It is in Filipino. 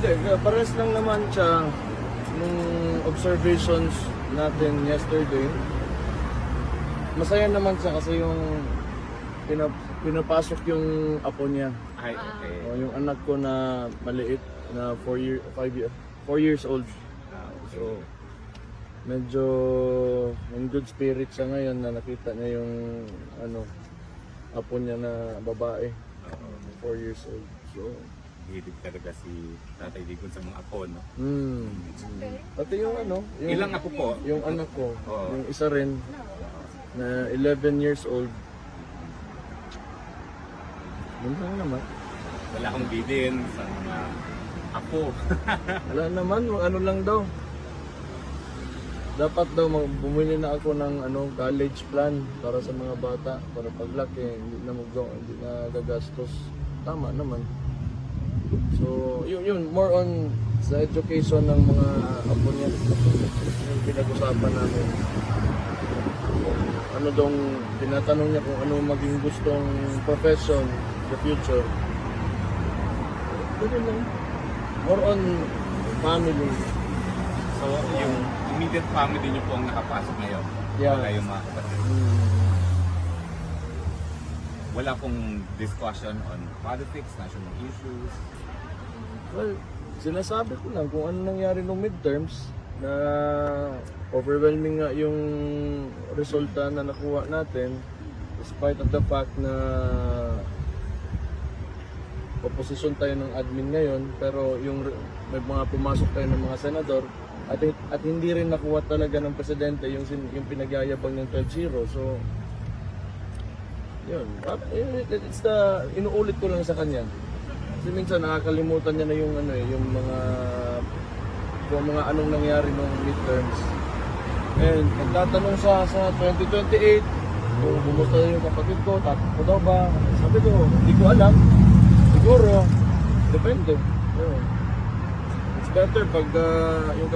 Hindi, pares lang naman siya nung observations natin yesterday. Masaya naman siya kasi yung pinap pinapasok yung apo niya. Ay, okay. O, yung anak ko na maliit na 4 year 5 year 4 years old. Ah, okay. So medyo in good spirit siya ngayon na nakita niya yung ano apo niya na babae, Oo. 4 years old. So Hilig talaga si Tatay Digon sa mga apo, no? Hmm. Pati yung ano, yung, Ilang apo po? yung anak ko, Oo. yung isa rin na 11 years old. Yun lang naman. Wala akong bidin sa mga apo. Wala naman, ano lang daw. Dapat daw mag- bumili na ako ng ano college plan para sa mga bata para paglaki hindi na mag hindi na gagastos. Tama naman. So, yun, yun more on sa education ng mga apo niya. Yung pinag-usapan namin. Ano dong tinatanong niya kung ano maging gustong profession the future. Ganun lang. More on family. So, yung immediate family niyo po ang nakapasok ngayon. Yeah. Wala yung mga kapatid. Hmm. Wala pong discussion on politics, national issues. Well, sinasabi ko lang kung ano nangyari nung midterms na overwhelming nga yung resulta na nakuha natin despite of the fact na opposition tayo ng admin ngayon pero yung may mga pumasok tayo ng mga senador at, at hindi rin nakuha talaga ng presidente yung, yung pinagyayabang ng 12-0 so yun it- it's the inuulit ko lang sa kanya kasi minsan nakakalimutan niya na yung ano eh, yung mga yung mga anong nangyari nung midterms. And nagtatanong sa sa 2028 kung bumusta yung kapatid ko, tatakbo daw ba? Sabi ko, hindi ko alam. Siguro, depende. Yun. It's better pag ah, yung